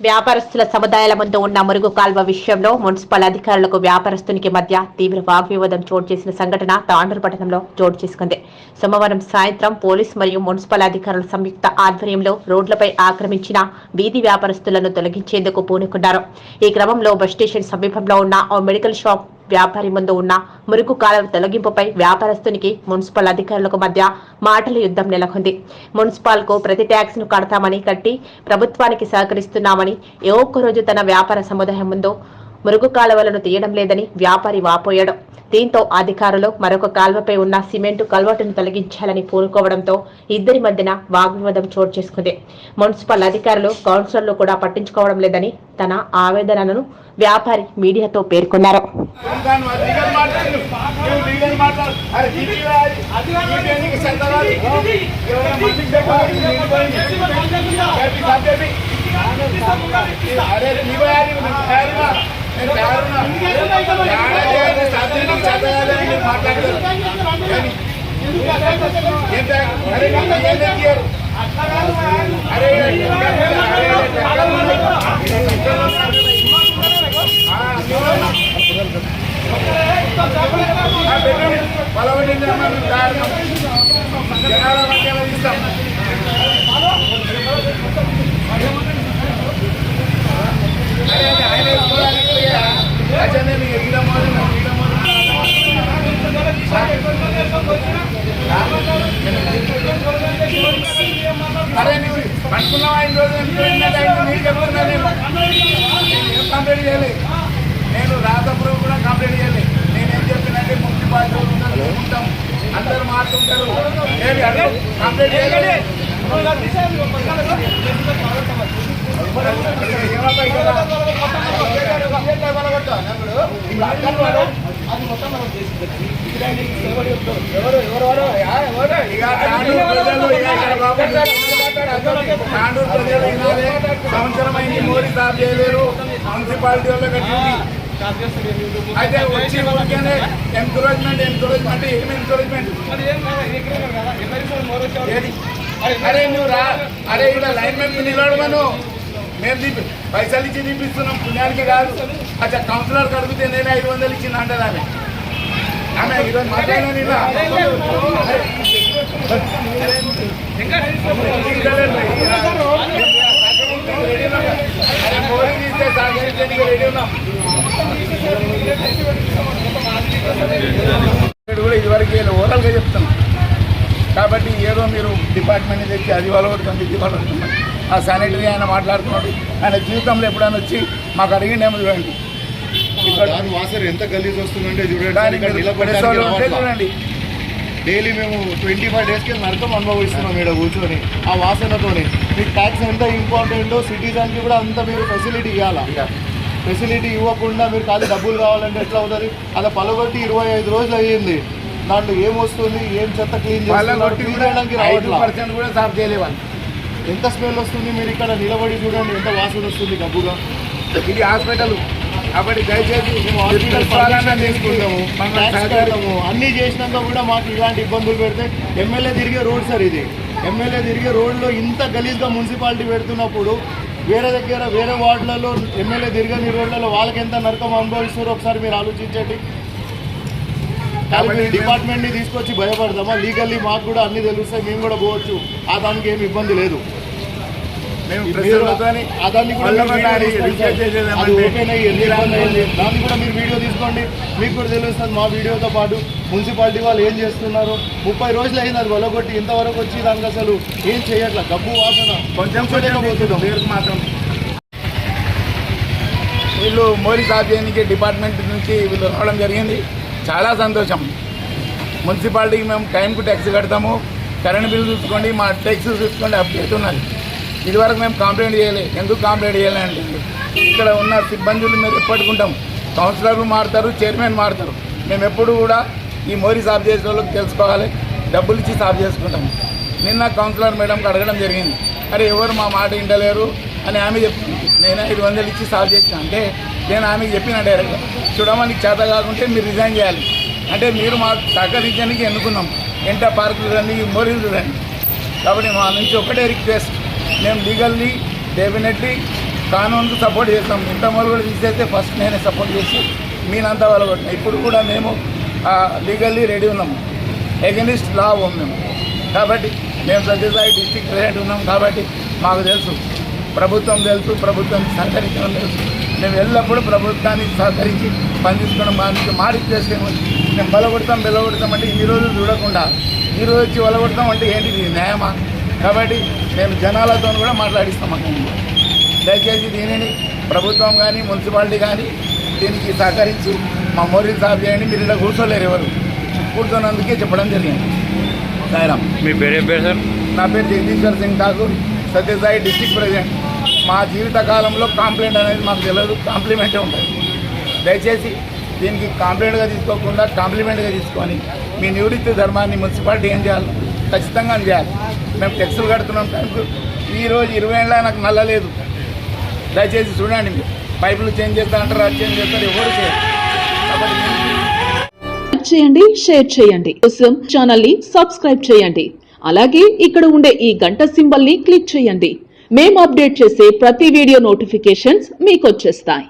వ్యాపారస్తుల సముదాయాల ముందు ఉన్న మురుగు కాల్వ విషయంలో మున్సిపల్ అధికారులకు వ్యాపారస్తునికి మధ్య తీవ్ర వాగ్వివాదం చోటు చేసిన సంఘటన తాండూరు పట్టణంలో చోటు చేసుకుంది. సోమవారం సాయంత్రం పోలీస్ మరియు మున్సిపల్ అధికారుల సంయుక్త ఆధ్వర్యంలో రోడ్లపై ఆక్రమించిన వీధి వ్యాపారస్తులను తొలగించేందుకు పూనుకున్నారు. ఈ క్రమంలో బస్ స్టేషన్ సమీపంలో ఉన్న ఓ మెడికల్ షాప్ వ్యాపారి ముందు ఉన్న మురుగు కాలువ తొలగింపుపై వ్యాపారస్తునికి మున్సిపల్ అధికారులకు మధ్య మాటల యుద్ధం నెలకొంది. మున్సిపాల్కు ప్రతి ట్యాక్స్ను కడతామని కట్టి ప్రభుత్వానికి సహకరిస్తున్నామని ఏ ఒక్క రోజు తన వ్యాపార సముదాయం ముందు మురుగు కాలువలను తీయడం లేదని వ్యాపారి వాపోయాడు. దీంతో అధికారులు మరొక కాల్వపై ఉన్న సిమెంటు కల్వర్టును తొలగించాలని పూనుకోవడంతో ఇద్దరి మధ్యన వాగ్వివాదం చోటు చేసుకుంది. మున్సిపల్ అధికారులు కౌన్సిలర్లు కూడా పట్టించుకోవడం లేదని తన ఆవేదనను వ్యాపారి మీడియాతో పేర్కొన్నారు. దాని మరి లీగల్ మాట్లాడు నువ్వు అరే జీపీ వాడి జీపీ ఎన్నిక సంతరాలు ఎవరైనా మందికి చెప్పాలి నేను పోయి చెప్పి చెప్పి అరే నీ వాడి నేను తయారునా నేను తయారునా యాడే సాధ్యం చదవాలి నేను మాట్లాడతాను కానీ ఏం తయారు? అరే నాకు ఏం తెచ్చారు అరే బలవంతంగా మనం కారణం జనాల మధ్యలో ఇస్తాం అరే అదే ఆయన వేసుకోవడానికి పోయా. అచ్చనే మీకు ఈడ మోదు, నాకు ఈడ మోదు. అరే నువ్వు పట్టుకున్నావా ఐదు రోజులు నీకు నేను నేను కంప్లీట్ నేను రాతపురం కూడా కంప్లీట్ చేయాలి నేనేం చెప్పినంటే మున్సిపాలిటీ ఉంటారు ఉంటాం అందరు మాట్లాడుతుంటారు ఏమి అడుగు కంప్లీట్ చేయలేదు ఏమబ్బాయి తాండూరు ప్రజలు వినాలి. సంవత్సరం అయింది మోడీ సార్ చేయలేరు మున్సిపాలిటీ వాళ్ళ డ్యూటీ అయితే వచ్చి ఊరికేనే ఎంకరేజ్మెంట్ ఎంకరేజ్మెంట్ ఏమి ఎంకరేజ్మెంట్ అరే నువ్వు రా అరే ఇక్కడ లైన్ మీద నిలబడమను మేము దీపి పైసలు ఇచ్చి తీపిస్తున్నాం పుణ్యానికి కాదు అచ్చా కౌన్సిలర్ కడిగితే నేను ఐదు వందలు ఇచ్చిన అంటే ఆమె ఆమె ఈరోజు మాట్లాడినా నిన్న మోడీ తీస్తే సహకరించడానికి రెడీ ఉన్నాం ఇక్కడ కూడా ఇదివరకు ఓరల్గా చెప్తున్నాం కాబట్టి ఏదో మీరు డిపార్ట్మెంట్ తెచ్చి అది వలగొడుతుంది ఇది వలగొడుతుంది ఆ శానిటరీ ఆయన మాట్లాడుతున్నాడు. ఆయన జీవితంలో ఎప్పుడైనా వచ్చి మాకు అడిగిండేమో చూడండి. ఎంత గలీజ్ వస్తుందంటే. చూడండి. డైలీ మేము ట్వంటీ ఫైవ్ డేస్కి నరకం అనుభవిస్తున్నాం ఇక్కడ కూర్చొని. ఆ వాసనతోని. మీకు ట్యాక్స్ ఎంత ఇంపార్టెంటో సిటిజన్కి కూడా అంత మీరు ఫెసిలిటీ ఇవ్వాలా? ఫెసిలిటీ ఇవ్వకుండా మీరు కాదు డబ్బులు కావాలంటే ఎట్లా అవుతుంది? అలా పలగొట్టి ఇరవై ఐదు రోజులు అయ్యింది. దాంట్లో ఏం వస్తుంది? ఏం చెత్త క్లీన్ చేయడానికి ఎంత స్మెల్ వస్తుంది మీరు ఇక్కడ? నిలబడి చూడండి ఎంత వాసన వస్తుంది గబ్బుగా. ఇది హాస్పిటల్. కాబట్టి దయచేసి మేము హాస్పిటల్ తీసుకుంటాము. కడతాము. అన్ని చేసినాక కూడా మాకు ఇలాంటి ఇబ్బందులు పెడితే ఎమ్మెల్యే తిరిగే రోడ్ సార్ ఇది. ఎమ్మెల్యే తిరిగే రోడ్లో ఇంత గలీజ్గా మున్సిపాలిటీ పెడుతున్నప్పుడు వేరే దగ్గర వేరే వార్డులలో ఎమ్మెల్యే తిరగని రోడ్లలో వాళ్ళకి ఎంత నరకం అనుభవిస్తారో ఒకసారి మీరు ఆలోచించండి. కాబట్టి డిపార్ట్మెంట్ని తీసుకొచ్చి భయపడదామా? లీగల్లీ మాకు కూడా అన్ని తెలుస్తాయి మేము కూడా పోవచ్చు. ఆ దానికి ఏమి ఇబ్బంది లేదు. మేము దాన్ని కూడా మీరు దాన్ని వీడియో తీసుకోండి. మీకు కూడా తెలుస్తుంది మా వీడియోతో పాటు మున్సిపాలిటీ వాళ్ళు ఏం చేస్తున్నారు? ముప్పై రోజులు అయింది అది వలగొట్టి ఇంతవరకు వచ్చి దానికి అసలు ఏం చేయట్లా? గబ్బు వాసన కొంచెం పేరుకు మాత్రం. వీళ్ళు మోరీ సాఫ్ చేయడానికి డిపార్ట్మెంట్ నుంచి వీళ్ళు రావడం జరిగింది. చాలా సంతోషం. మున్సిపాలిటీకి మేము టైంకు ట్యాక్స్ కడతాము. కరెంట్ బిల్ చూసుకోండి మా ట్యాక్స్ చూసుకోండి అప్డేట్ ఉన్నది. ఇదివరకు మేము కంప్లైంట్ చేయలే. ఎందుకు కంప్లైంట్ చేయలే ఇక్కడ ఉన్న సిబ్బందులు మేము ఎప్పటికుంటాం. కౌన్సిలర్లు మారుతారు చైర్మన్ మారుతారు. మేము ఎప్పుడు కూడా ఈ మోరీ సాఫ్ చేసే వాళ్ళకి తెలుసుకోవాలి. డబ్బులు ఇచ్చి సాఫ్ చేసుకుంటాం. నిన్న కౌన్సిలర్ మేడంకి అడగడం జరిగింది. అరే ఎవరు మా మాట వింటలేరు అని ఆమె చెప్తుంది నేను ఐదు వందలు ఇచ్చి సాల్వ్ చేసిన. అంటే నేను ఆమె చెప్పిన డైరెక్ట్గా చూడమని చేత కాకుంటే మీరు రిజైన్ చేయాలి. అంటే మీరు మాకు సహకరించడానికి ఎన్నుకున్నాం. ఎంట పార్కులు రండి మోరీలు రండి. కాబట్టి మా నుంచి ఒకటే రిక్వెస్ట్ మేము లీగల్లీ డెఫినెట్లీ కానూన్కు సపోర్ట్ చేస్తాం. ఇంత మొదలు కూడా తీసేస్తే ఫస్ట్ నేనే సపోర్ట్ చేసి మీనంతా వాళ్ళగొట్టిన ఇప్పుడు కూడా మేము లీగల్లీ రెడీ ఉన్నాము ఎగనిస్ట్ లా ఉన్నాము మేము. కాబట్టి మేము సత్యసాయి డిస్టిక్ ప్రెసిడెంట్ ఉన్నాం కాబట్టి మాకు తెలుసు. ప్రభుత్వం తెలుసు ప్రభుత్వం సహకరించడం తెలుసు. మేము ఎల్లప్పుడూ ప్రభుత్వానికి సహకరించి పనిచేసుకోవడం మాకు మాట చేస్తే మేము బలగొడతాం బెలగొడతాం అంటే ఈరోజు చూడకుండా. ఈ రోజు వచ్చి బలగొడతాం అంటే ఏంటి ఇది న్యాయమా? కాబట్టి మేము జనాలతో కూడా మాట్లాడిస్తాం దయచేసి దీనిని ప్రభుత్వం కానీ మున్సిపాలిటీ కానీ దీనికి సహకరించి మా మోరీ సాఫ్ చేయండి. మీరు ఇలా కూర్చోలేరు ఎవరు. కూర్చోనందుకే చెప్పడం జరిగింది. సాయిరామ్. మీ పేరు ఏం పేరు సార్? నా పేరు జగదీశ్వర్ సింగ్ ఠాకూర్ సత్యసాయి డిస్టిక్ ప్రెసిడెంట్. మా జీవిత కాలంలో కాంప్లైంట్ అనేది మాకు తెలియదు. కాంప్లిమెంటే ఉంటుంది. దయచేసి దీనికి కాంప్లైంట్గా తీసుకోకుండా కాంప్లిమెంట్గా తీసుకొని మీ నివృత్తి ధర్మాన్ని మున్సిపాలిటీ ఏం చేయాలి? ఖచ్చితంగా చేయాలి మేము టెక్స్టులు కడుతున్నాం టైంకు ఈరోజు ఇరవై ఏళ్ళ నాకు నల్లలేదు దయచేసి చూడండి మీరు. పైపులు చేంజ్ చేస్తా అంటారు అది చేంజ్ చేస్తారు ఎవరు చేయరు. చేయండి షేర్ చేయండి. కోసం ఛానల్ని సబ్స్క్రైబ్ చేయండి. అలాగే ఇక్కడ ఉండే ఈ గంట సింబల్ని క్లిక్ చేయండి. మేము అప్డేట్ చేసే ప్రతి వీడియో నోటిఫికేషన్స్ మీకు వచ్చేస్తాయి.